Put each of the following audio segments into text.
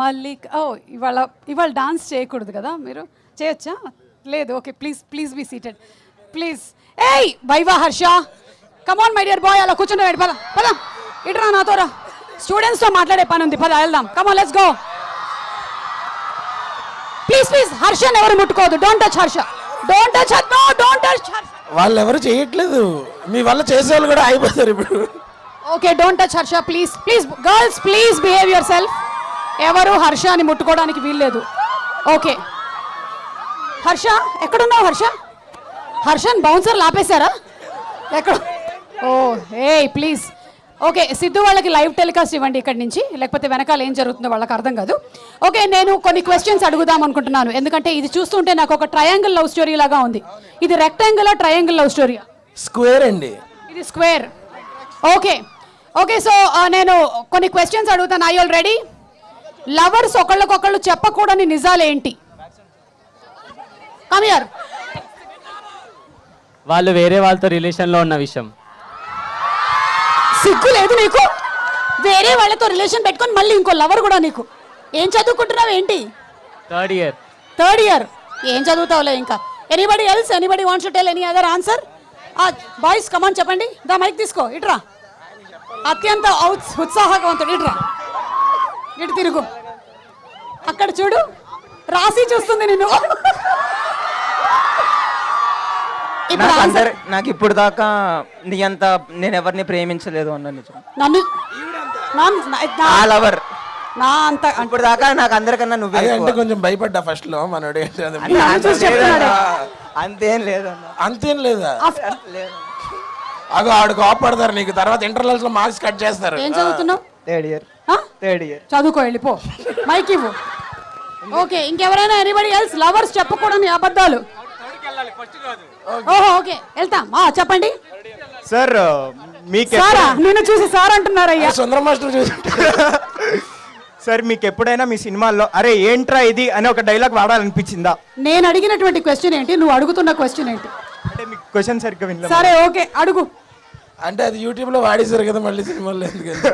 మళ్ళీ ఓ ఇవాళ ఇవాళ డాన్స్ చేయకూడదు కదా మీరు? చేయొచ్చా? లేదు okay please please be seated please ఏయ్ Viva Harsha. Come on my dear boy అలా కూర్చుని పద పద. ఇటురా నాతో రా. స్టూడెంట్స్తో మాట్లాడే పని ఉంది పద వెళ్దాం. Come on let's go please please హర్షని ఎవరు ముట్టుకోవద్దు. Don't touch Harsha. Don't touch no don't touch Harsha. వాళ్ళు ఎవరు చేయట్లేదు. మీ వల్ల చేసేవాళ్ళు కూడా అయిపోతారు ఇప్పుడు. Okay don't touch Harsha please please girls please behave yourself ఎవరు హర్షని ముట్టుకోవడానికి వీల్లేదు. ఓకే. హర్ష ఎక్కడున్నావు హర్ష? హర్షన్ బౌన్సర్ లాపేశారా ఎక్కడ? ఓ ఏ ప్లీజ్. ఓకే సిద్ధు వాళ్ళకి లైవ్ టెలికాస్ట్ ఇవ్వండి ఇక్కడి నుంచి. లేకపోతే వెనకాల ఏం జరుగుతుందో వాళ్ళకి అర్థం కాదు. ఓకే నేను కొన్ని క్వశ్చన్స్ అడుగుదాం అనుకుంటున్నాను. ఎందుకంటే ఇది చూస్తుంటే నాకు ఒక ట్రయాంగిల్ లవ్ స్టోరీ లాగా ఉంది. ఇది rectangle triangle love story square అండి. ఇది స్క్వేర్ ఓకే. ఓకే సో నేను కొన్ని క్వశ్చన్స్ అడుగుతాను. ఐ ఆల్ రెడీ లవర్స్ ఒకళ్ళకొకళ్ళు చెప్పకూడని నిజాలేంటి? కమియర్ వాళ్ళు వేరే వాళ్ళతో రిలేషన్లో ఉన్న విషయం. సిగ్గు లేదు నీకు? వేరే వాళ్ళతో రిలేషన్ పెట్టుకొని మళ్ళీ ఇంకో లవర్ కూడా నీకు. ఏం చదువుకుంటున్నావు ఏంటి? థర్డ్ ఇయర్ థర్డ్ ఇయర్ ఏం చదువుతావులే ఇంకా? Anybody else anybody wants to tell any other answer boys come on చెప్పండి. దా మైక్ తీసుకో. ఇట్రా. అత్యంత ఉత్సాహవంతుడు ఇట్రా. ఇటు తిరుగు. అక్కడ చూడు రాసి చూస్తుంది నిన్ను. ఇప్పుడు నాకు ఇప్పుడు దాకా నీ అంత నేను ఎవరిని ప్రేమించలేదు అన్న నిజం. నన్ను నా- లవర్ అంత ఇప్పుడు దాకా నాకు అందరికన్నా నువ్వే. అంటే కొంచెం భయపడ్డా ఫస్ట్లో మనోడు? అంత. లేదన్నా. అంతేం లేదా? లేదు? అగో ఆడు కోపడతారు నీకు. తర్వాత ఇంటర్నల్స్లో మార్క్స్ కట్ చేస్తారు. ఏం చదువుతున్నావు? థర్డ్ ఇయర్ ఆ? థర్డ్ ఇయర్ చదువుకో వెళ్ళిపో. మైక్ ఇవ్వు. ఓకే ఇంకెవరైనా ఎనీబడి ఎల్స్ లవర్స్ చెప్పకూడని అబద్ధాలు? ఓహో ఓకే వెళ్తాం. ఆ, చెప్పండి. సార్ మీకు సారా నిన్ను చూసి సార్ అంటున్నారయ్యా. సుందర మాస్టర్ చూసి సార్ మీకు ఎప్పుడైనా మీ సినిమాల్లో అరే ఏంట్రా ఇది అని ఒక డైలాగ్ వాడాలనిపించిందా? నేను అడిగినటువంటి క్వశ్చన్ ఏంటి? నువ్వు అడుగుతున్న క్వశ్చన్ ఏంటి? అంటే మీకు క్వశ్చన్ సరిగ్గా వినలేదు. సరే ఓకే అడుగు. అంటే అది యూట్యూబ్లో వాడేశారు కదా మళ్ళీ సినిమాలో ఎందుకంటే.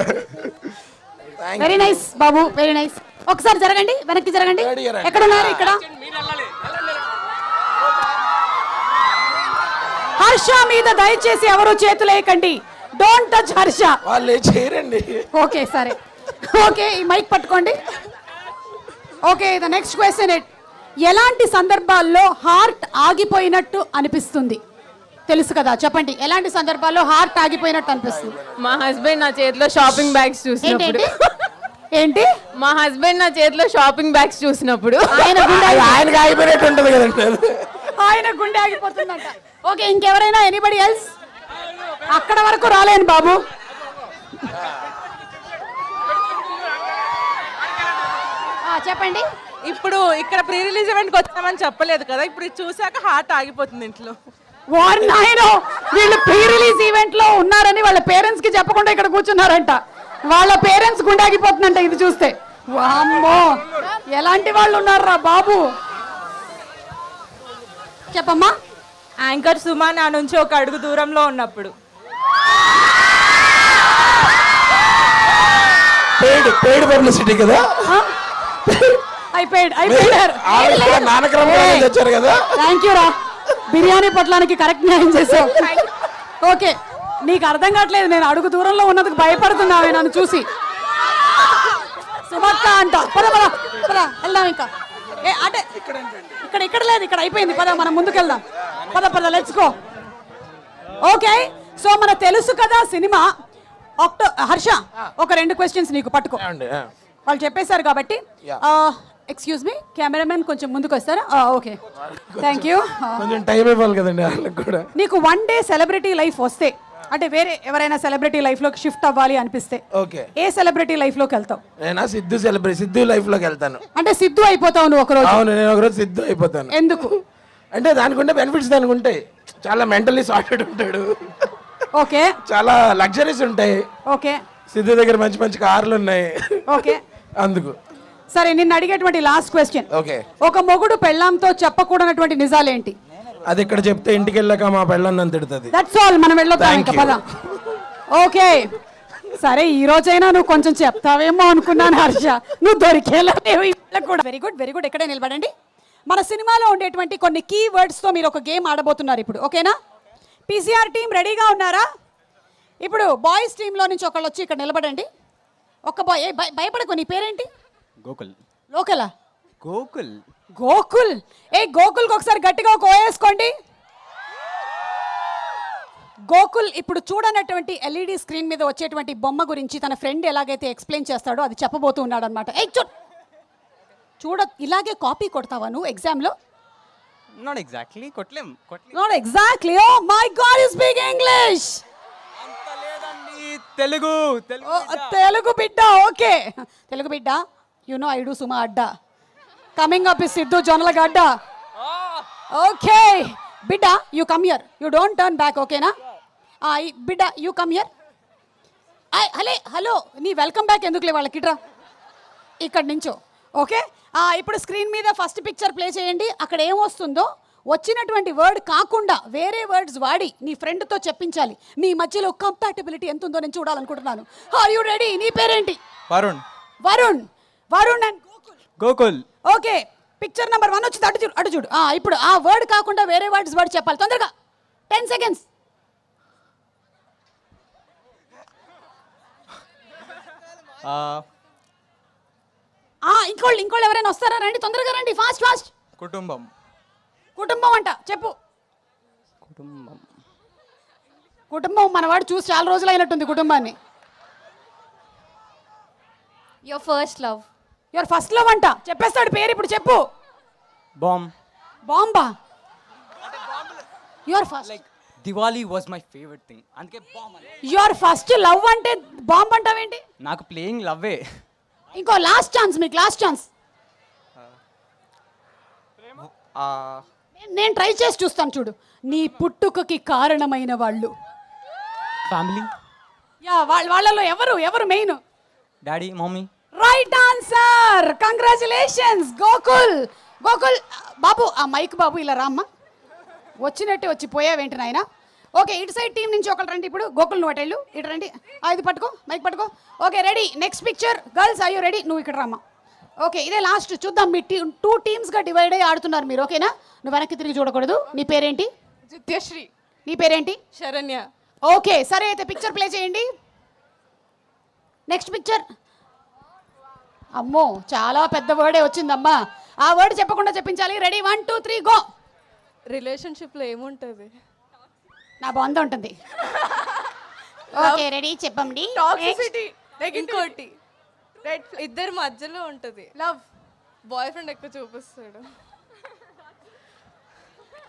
వెరీ నైస్ బాబు వెరీ నైస్ ఒకసారి జరగండి వెనక్కి జరగండి. ఎక్కడ ఉన్నారు ఇక్కడ? హర్ష మీద దయచేసి ఎవరు చేతులేయకండి డోంట్ టచ్ హర్ష. వాళ్ళు చేయరండి. ఓకే సరే. ఓకే ఈ మైక్ పట్టుకోండి. ఓకే ద నెక్స్ట్ క్వశ్చన్ ఎలాంటి సందర్భాల్లో హార్ట్ ఆగిపోయినట్టు అనిపిస్తుంది? తెలుసు కదా చెప్పండి. ఎలాంటి సందర్భాల్లో హార్ట్ ఆగిపోయినట్టు అనిపిస్తుంది? మా హస్బెండ్ నా చేతిలో షాపింగ్ బ్యాగ్స్ చూసినప్పుడు. ఏంటి? మా హస్బెండ్ నా చేతిలో షాపింగ్ బ్యాగ్స్ చూసినప్పుడు. ఆయన గుండె అది ఆయనకి ఆగిపోయినట్టు ఉంటుంది కదండి అది. ఆయన గుండె ఆగిపోతుందంట. ఓకే ఇంకెవరైనా ఎనీబడి ఎల్స్ అక్కడ వరకు రాలేను బాబు. ఆ, చెప్పండి. ఇప్పుడు ఇక్కడ ప్రీ రిలీజ్ ఈవెంట్కి వచ్చామని చెప్పలేదు కదా ఇప్పుడు ఇది చూశాక హార్ట్ ఆగిపోతుంది ఇంట్లో. వారు నాయనో వీళ్ళు ప్రీ రిలీజ్ ఈవెంట్లో ఉన్నారని వాళ్ళ పేరెంట్స్కి చెప్పకుండా ఇక్కడ కూర్చున్నారంట. వాళ్ళ పేరెంట్స్ గుండాగిపోతుందంట ఇది చూస్తే. వామ్మో! ఎలాంటి వాళ్ళు ఉన్నారా బాబు? చెప్పమ్మా. యాంకర్ సుమా నా నుంచి ఒక అడుగు దూరంలో ఉన్నప్పుడు. పెయిడ్ పెయిడ్ పబ్లిసిటీ కదా? అయిపోయాడు అయిపోయారు ఆవిడ కూడా నానక్రమంలో వచ్చారు కదా? థ్యాంక్ యూ రా. బిర్యానీ పొట్లానికి కరెక్ట్ న్యాయం చేసావు. ఓకే. నీకు అర్థం కావట్లేదు నేను అడుగు దూరంలో ఉన్నందుకు భయపడుతున్నావే నన్ను చూసి. సుమక్క అంట. పద పద పద వెళ్దాం ఇంకా. ఏ అంటే. ఇక్కడ ఇక్కడ లేదు ఇక్కడ అయిపోయింది. పద మనం ముందుకు వెళ్దాం పద పద గో ఓకే సో మన తెలుసు కదా సినిమా. అక్టో హర్ష ఒక రెండు క్వశ్చన్స్ నీకు పట్టుకో. వాళ్ళు చెప్పేశారు కాబట్టి. ఎక్స్క్యూజ్ మీ కెమెరామెన్ కొంచెం ముందుకు వస్తారా ఓకే థ్యాంక్ యూ కొంచెం టైం ఇవ్వాలి కదండి వాళ్ళకి కూడా. నీకు వన్ డే సెలబ్రిటీ లైఫ్ వస్తే అంటే వేరే ఎవరైనా సెలబ్రిటీ లైఫ్లోకి షిఫ్ట్ అవ్వాలి అనిపిస్తే. ఓకే. ఏ సెలబ్రిటీ లైఫ్లోకి వెళ్తావు? నేను సిద్ధు సెలబ్రేట్ సిద్ధు లైఫ్లోకి వెళ్తాను. అంటే సిద్ధు అయిపోతావు నువ్వు ఒకరోజు? అవును నేను ఒకరోజు సిద్ధు అయిపోతాను. ఎందుకు? అంటే దానికి ఉండే బెనిఫిట్స్ దానికి ఉంటాయి చాలా మెంటల్లీ సార్టెడ్ ఉంటాడు. ఓకే. చాలా లగ్జరీస్ ఉంటాయి. ఓకే. సిద్ధు దగ్గర మంచి మంచి కార్లు ఉన్నాయి. ఓకే. అందుకు. సరే నిన్ను అడిగేటువంటి లాస్ట్ క్వశ్చన్ ఓకే. ఒక మొగుడు పెళ్ళాంతో చెప్పకూడనటువంటి నిజాలేంటి? అది ఇక్కడ చెప్తే ఇంటికి వెళ్ళాక మా పెళ్ళని నన్ను తిడుతుంది. దట్స్ ఆల్ మనం వెళ్ళొద్దాం Thank ఇంకా you. పద. ఓకే. సరే ఈ రోజైనా నువ్వు కొంచెం చెప్తావేమో అనుకున్నాను హర్ష. నువ్వు దొరికేలా లేవు ఇవాళ కూడా. వెరీ గుడ్ వెరీ గుడ్ ఎక్కడే నిలబడండి. మన సినిమాలో ఉండేటువంటి కొన్ని కీ వర్డ్స్తో మీరు ఒక గేమ్ ఆడబోతున్నారు ఇప్పుడు. ఓకేనా? పీసీఆర్ టీం రెడీగా ఉన్నారా? ఇప్పుడు బాయ్స్ టీంలో నుంచి ఒకళ్ళు వచ్చి ఇక్కడ నిలబడండి. ఒక్క బాయ్ భయపడకు నీ పేరేంటి? గోకుల్. లోకలా? గోకుల్. గోకుల్. ఏ గోకుల్కి ఒకసారి గట్టిగా ఒక ఓయేసుకోండి గోకుల్ ఇప్పుడు చూడనటువంటి ఎల్ఈడి స్క్రీన్ మీద వచ్చేటువంటి బొమ్మ గురించి తన ఫ్రెండ్ ఎలాగైతే ఎక్స్ప్లెయిన్ చేస్తాడో అది చెప్పబోతూ ఉన్నాడు అనమాట ఏ చూ చూడ ఇలాగే కాపీ కొడతావా నువ్వు ఎగ్జామ్లో? Not exactly కొట్లేం not exactly oh my god you speak English Telugu Telugu బిడ్డ. ఓకే. తెలుగు బిడ్డ you know I do Suma Adda. Coming up is Siddhu Jonnalagadda okay బిడ్డ you come here you don't turn back ఓకేనా బిడ్డ you come here హలే hello నీ welcome back ఎందుకులే వాళ్ళకి రా ఇక్కడ నుంచో ఓకే ఇప్పుడు స్క్రీన్ మీద ఫస్ట్ పిక్చర్ ప్లే చేయండి అక్కడ ఏమొస్తుందో వచ్చినటువంటి వర్డ్ కాకుండా వేరే వర్డ్స్ వాడి నీ ఫ్రెండ్తో చెప్పించాలి మీ మధ్యలో కంపాటబిలిటీ ఎంత ఉందో నేను చూడాలనుకుంటున్నాను ఆర్ యూ రెడీ నీ పేరేంటి Varun Varun Varun and Gokul Gokul okay picture number one వచ్చింది అటు చూడు అటు చూడు. ఆ, ఇప్పుడు ఆ వర్డ్ కాకుండా వేరే వర్డ్స్ వర్డ్ చెప్పాలి. తొందరగా. టెన్ సెకండ్స్ ఇంకోళ్ళు ఇంకోళ్ళు ఎవరైనా వస్తారా? రండి తొందరగా రండి. ఫాస్ట్ ఫాస్ట్ కుటుంబం. కుటుంబం అంట చెప్పు. కుటుంబం. కుటుంబం మనవాడు చూసి చాలా రోజులు అయినట్టుంది కుటుంబాన్ని. Your first love your first love అంట. చెప్పేస్తాడు పేరు ఇప్పుడు చెప్పు. Bomb. బాంబా your first Diwali was my favourite thing అందుకే బాంబ్ యువర్ ఫస్ట్ లవ్ అంటే బాంబ్ అంటావేంటి? నాకు ప్లేయింగ్ లవ్వే ఇంకో లాస్ట్ ఛాన్స్ మీకు లాస్ట్ ఛాన్స్ నేను ట్రై చేసి చూస్తాను చూడు. నీ పుట్టుకకి కారణమైన వాళ్ళు. ఫ్యామిలీ యా వాళ్ళ వాళ్ళలో ఎవరు? ఎవరు main daddy mummy right answer congratulations Gokul Gokul బాబు ఆ మైక్ బాబు ఇలా రామ్మా. వచ్చినట్టే వచ్చి పోయావేంటి నాయన? ఓకే ఇటు సైడ్ టీం నుంచి ఒకరు రండి ఇప్పుడు. గోకుల్ నువ్వు అటెళ్ళు. ఇటు రండి. ఇది పట్టుకో మైక్ పట్టుకో. Okay ready next picture girls అయ్యో రెడీ నువ్వు ఇక్కడ రామ్మా. ఓకే ఇదే లాస్ట్ చూద్దాం మీ టీ టూ టీమ్స్గా డివైడ్ అయ్యి ఆడుతున్నారు మీరు ఓకేనా నువ్వు వెనక్కి తిరిగి చూడకూడదు. నీ పేరేంటి? జిత్యశ్రీ నీ పేరేంటి? శరణ్య. ఓకే సరే అయితే పిక్చర్ ప్లే చేయండి. నెక్స్ట్ పిక్చర్ అమ్మో చాలా పెద్ద వర్డే వచ్చిందమ్మా. ఆ వర్డ్ చెప్పకుండా చెప్పించాలి. Ready one two three go రిలేషన్షిప్లో ఏముంటుంది? నా బాగుంది ఉంటుంది. ఓకే రెడీ చెప్పండి. టాక్సిసిటీ ఇంకోటి. ఇద్దరి మధ్యలో ఉంటుంది. లవ్ బాయ్ ఫ్రెండ్ ఎక్కువ చూపిస్తాడు.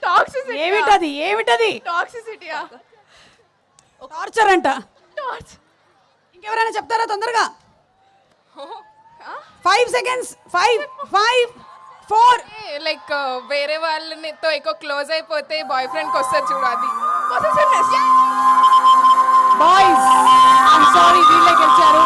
టాక్సిసిటీ ఏమిటది? ఏమిటది? టాక్సిసిటీ టార్చర్ అంట. ఇంకెవరైనా చెప్తారా తొందరగా? Five seconds five five four like వేరే వాళ్ళనితో ఎక్కువ క్లోజ్ అయిపోతే బాయ్ ఫ్రెండ్కి వస్తుంది చూడు అది. బాయ్స్ ఐమ్ సారీ వీళ్ళకి వచ్చారు